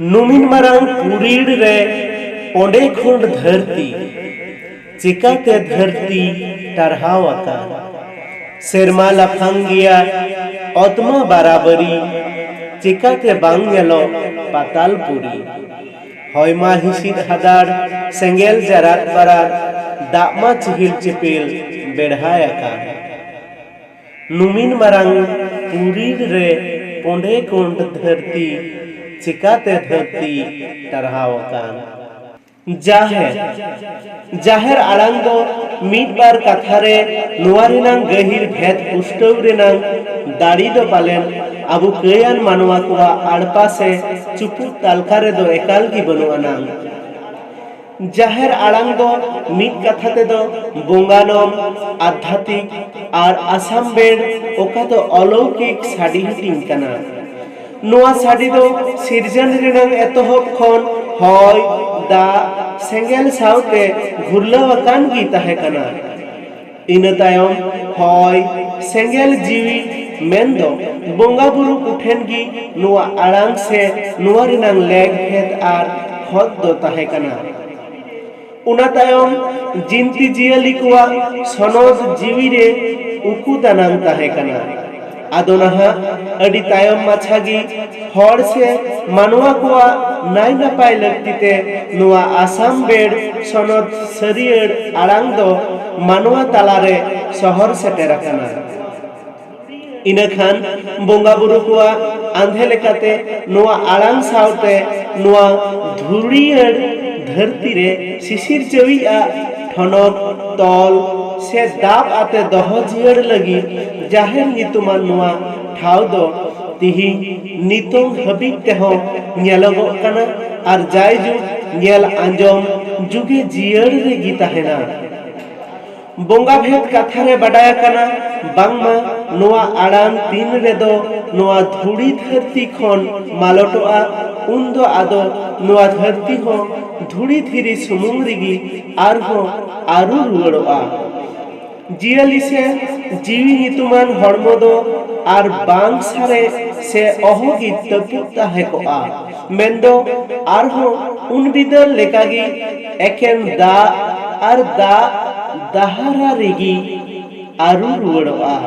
ᱱᱩᱢᱤᱱ ᱢᱟᱨᱟᱝ ᱠᱩᱨᱤᱲ ᱨᱮ ᱚᱸᱰᱮ ᱠᱷᱚᱱ ᱫᱷᱟᱹᱨᱛᱤ ᱪᱤᱠᱟᱹᱛᱮ ᱫᱷᱟᱹᱨᱛᱤ ᱴᱟᱨᱦᱟᱣ ᱟᱠᱟᱱ ᱥᱮᱨᱢᱟ ᱞᱟᱯᱷᱟᱝ ᱜᱮᱭᱟ ᱚᱛᱢᱟ ᱵᱟᱨᱟᱵᱟᱨᱤ ᱪᱤᱠᱟᱹᱛᱮ ᱵᱟᱝ ᱧᱮᱞᱚᱜ ᱯᱟᱛᱟᱞ ᱯᱩᱨᱤ ᱦᱚᱭᱢᱟ ᱦᱤᱥᱤᱫ ᱦᱟᱫᱟᱲ ᱥᱮᱸᱜᱮᱞ ᱡᱟᱨᱟᱫ ᱵᱟᱨᱟᱫ ᱫᱟᱜᱢᱟ ᱪᱤᱦᱤᱞ ᱪᱤᱯᱤᱞ ᱵᱮᱲᱦᱟᱭ ᱟᱠᱟᱱ ᱱᱩᱢᱤᱱ ᱢᱟᱨᱟᱝ পুরীর ᱨᱮ ᱯᱚᱸᱰᱮ কোন্ড ᱫᱷᱟᱹᱨᱛᱤ চিকাতে ধরতি तरहाओ कान জাহের জাহের আনন্দ মিটবার কাথারে নোয়ারিনাং গহির ভেদ পুষ্টৌরিনাং দাড়ি দো পালেন আবু কয়ান মানুয়া কুয়া আড়পাশে চুপু তালকারে দো একাল কি বনুয়া নাং জাহের আড়াং দো মিট কথা দো বঙ্গানম আধ্যাত্মিক আর আসাম বেড় ওকা দো অলৌকিক সাডিহিটিং কানা ᱱᱚᱣᱟ ᱥᱟᱰᱤ ᱫᱚ ᱥᱤᱨᱡᱚᱱ ᱨᱮᱱᱟᱝ ᱮᱛᱚᱦᱚᱵ ᱠᱷᱚᱱ ᱦᱚᱭ ᱫᱟᱜ ᱥᱮᱸᱜᱮᱞ ᱥᱟᱶᱛᱮ ᱜᱷᱩᱨᱞᱟᱹᱣ ᱟᱠᱟᱱ ᱜᱮ ᱛᱟᱦᱮᱸ ᱠᱟᱱᱟ ᱤᱱᱟᱹ ᱛᱟᱭᱚᱢ ᱦᱚᱭ ᱥᱮᱸᱜᱮᱞ ᱡᱤᱣᱤ ᱢᱮᱱᱫᱚ ᱵᱚᱸᱜᱟ ᱵᱩᱨᱩ ᱠᱚᱴᱷᱮᱱ ᱜᱮ ᱱᱚᱣᱟ ᱟᱲᱟᱝ ᱥᱮ ᱱᱚᱣᱟ ᱨᱮᱱᱟᱝ ᱞᱮᱜ ᱵᱷᱮᱫ ᱟᱨ ᱠᱷᱚᱛ ᱫᱚ ᱛᱟᱦᱮᱸ ᱠᱟᱱᱟ ᱚᱱᱟ ᱛᱟᱭᱚᱢ ᱡᱤᱱᱛᱤ ᱡᱤᱭᱟᱹᱞᱤ ᱠᱚᱣᱟᱜ ᱥᱚᱱᱚᱫ ᱡᱤᱣᱤ ᱨᱮ ᱩᱠᱩ ᱫᱟᱱᱟᱝ ᱛᱟᱦᱮᱸ ᱠᱟᱱᱟ ᱟᱫᱚᱱᱟᱦᱟ ᱟᱹᱰᱤ ᱛᱟᱭᱚᱢ ᱢᱟᱪᱷᱟ ᱜᱮ ᱦᱚᱲ ᱥᱮ ᱢᱟᱱᱣᱟ ᱠᱚᱣᱟᱜ ᱱᱟᱭ ᱱᱟᱯᱟᱭ ᱞᱟᱹᱠᱛᱤᱛᱮ ᱱᱚᱣᱟ ᱟᱥᱟᱢ ᱵᱮᱲ ᱥᱚᱱᱚᱛ ᱥᱟᱹᱨᱤᱭᱟᱹᱲ ᱟᱲᱟᱝ ᱫᱚ ᱢᱟᱱᱣᱟ ᱛᱟᱞᱟᱨᱮ ᱥᱚᱦᱚᱨ ᱥᱮᱴᱮᱨ ᱟᱠᱟᱱᱟ ᱤᱱᱟᱹᱠᱷᱟᱱ ᱵᱚᱸᱜᱟ ᱵᱩᱨᱩ ᱠᱚᱣᱟᱜ ᱟᱸᱫᱷᱮ ᱞᱮᱠᱟᱛᱮ ᱱᱚᱣᱟ ᱟᱲᱟᱝ ᱥᱟᱶᱛᱮ ᱱᱚᱣᱟ ᱫᱷᱩᱲᱤᱭᱟᱹᱲ ᱫᱷᱟᱹᱨᱛᱤ ᱨᱮ ᱥᱤᱥᱤᱨ ᱡᱟᱹᱣᱤᱜᱼᱟ ᱴᱷᱚᱱᱚᱛ ᱛᱚᱞ ᱥᱮ ᱫᱟᱵ ᱟᱛᱮ ᱫᱚᱦᱚ ᱡᱤᱭᱟᱹᱲ ᱞᱟᱹᱜᱤᱫ ᱡᱟᱦᱮᱨ ᱧᱩᱛᱩᱢᱟᱱ ᱱᱚᱣᱟ ᱴᱷᱟᱶ ᱫᱚ ᱛᱤᱦᱤᱧ ᱱᱤᱛᱚᱝ ᱦᱟᱹᱵᱤᱡ ᱛᱮᱦᱚᱸ ᱧᱮᱞᱚᱜᱚᱜ ᱠᱟᱱᱟ ᱟᱨ ᱡᱟᱭᱡᱩᱜ ᱧᱮᱞ ᱟᱸᱡᱚᱢ ᱡᱩᱜᱮ ᱡᱤᱭᱟᱹᱲ ᱨᱮᱜᱮ ᱛᱟᱦᱮᱱᱟ ᱵᱚᱸᱜᱟ ᱵᱷᱮᱫ ᱠᱟᱛᱷᱟ ᱨᱮ ᱵᱟᱰᱟᱭ ᱟᱠᱟᱱᱟ ᱵᱟᱝᱢᱟ ᱱᱚᱣᱟ ᱟᱲᱟᱝ ᱛᱤᱱ ᱨᱮᱫᱚ ᱱᱚᱣᱟ ᱫᱷᱩᱲᱤ ᱫᱷᱟᱹᱨᱛᱤ ᱠᱷᱚᱱ ᱢᱟᱞᱚᱴᱚᱜᱼᱟ ᱩᱱᱫᱚ ᱟᱫᱚ ᱱᱚᱣᱟ ᱫᱷᱟᱹᱨᱛᱤ ᱦᱚᱸ ᱫᱷᱩᱲᱤ ᱫᱷᱤᱨᱤ ᱥᱩᱢᱩᱝ ᱨᱮᱜᱮ ᱟᱨᱦᱚᱸ ᱟᱹᱨᱩ ᱨᱩᱣᱟᱹᱲᱚᱜᱼᱟ জিয়ালিসে জীবিহিতুমান হরমদ আর বাং সারে, সে অহগিত পুত্তা হেকো আ মেন্দ আর হো উনবিদর লেকাগি, একেন দা আর দা দাহারা রিগি আরু আ